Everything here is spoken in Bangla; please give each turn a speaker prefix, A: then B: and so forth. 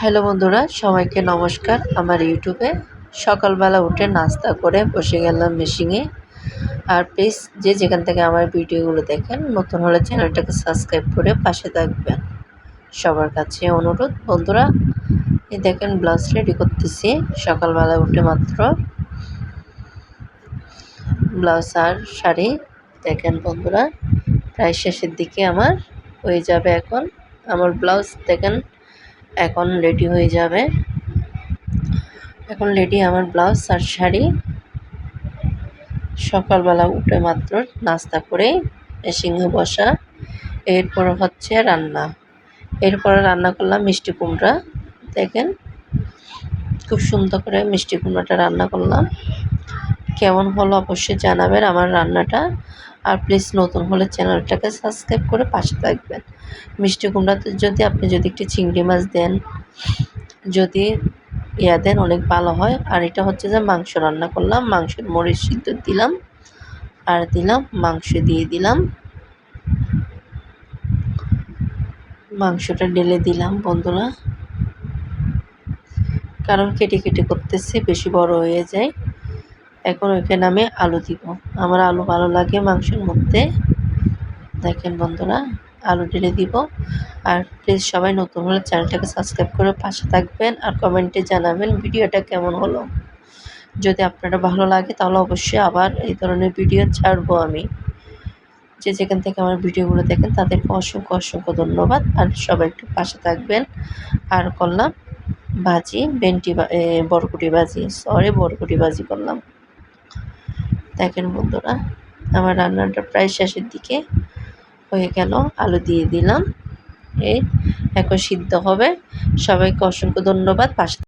A: হ্যালো বন্ধুরা, সবাইকে নমস্কার। আমার ইউটিউবে সকালবেলা উঠে নাস্তা করে বসে গেলাম মেশিনে। আর প্লিজ, যে যেখান থেকে আমার ভিডিওগুলো দেখেন, নতুন হলে চ্যানেলটাকে সাবস্ক্রাইব করে পাশে থাকবেন। সবার কাছে অনুরোধ, বন্ধুরা, এই দেখেন ব্লাউজ রেডি করতেছি। সকালবেলা উঠে মাত্র ব্লাউজ আর শাড়ি। দেখেন বন্ধুরা, প্রায় শেষের দিকে আমার হয়ে যাবে এখন। আমার ব্লাউজ, দেখেন এখন রেডি হয়ে যাবে। এখন রেডি আমার ব্লাউজ আর শাড়ি। সকালবেলা উঠে মাত্র নাস্তা করে সিংহ বসা। এরপর হচ্ছে রান্না। এরপরে রান্না করলাম মিষ্টি কুমড়া। দেখেন, খুব সুন্দর করে মিষ্টি কুমড়াটা রান্না করলাম। কেমন হলো অবশ্যই জানাবেন আমার রান্নাটা। আর প্লিজ নতুন হলে চ্যানেলটাকে সাবস্ক্রাইব করে পাশে থাকবেন। মিষ্টি কুমড়াতে যদি আপনি যদি একটু চিংড়ি মাছ দেন, যদি ইয়া দেন অনেক ভালো হয়। আর এটা হচ্ছে যে মাংস রান্না করলাম, মাংসের মরিচ সিদ্ধ দিলাম, আর দিলাম, মাংস দিয়ে দিলাম। মাংসটা ঢেলে দিলাম বন্ধুরা। কারণ কেটে কেটে করতেছে, বেশি বড় হয়ে যায়। এখন ওইখানে আমি আলু দিব। আমার আলু ভালো লাগে মাংসের মধ্যে। দেখেন বন্ধুরা, আলু ঢেলে দিব। আর প্লিজ সবাই নতুন হলে চ্যানেলটাকে সাবস্ক্রাইব করে পাশে থাকবেন আর কমেন্টে জানাবেন ভিডিওটা কেমন হলো। যদি আপনারা ভালো লাগে তাহলে অবশ্যই আবার এই ধরনের ভিডিও ছাড়বো আমি। যে যেখান থেকে আমার ভিডিওগুলো দেখেন তাদেরকে অসংখ্য অসংখ্য ধন্যবাদ। আর সবাই একটু পাশে থাকবেন। আর করলাম ভাজি বেন্টি বরকুটি ভাজি। সরি বরকুটি ভাজি করলাম। দেখেন বন্ধুরা, আমার রান্নাটা প্রায় শেষের দিকে হয়ে গেল, আলু দিয়ে দিলাম। এই, এখন সিদ্ধ হবে। সবাইকে অসংখ্য ধন্যবাদ। পাশে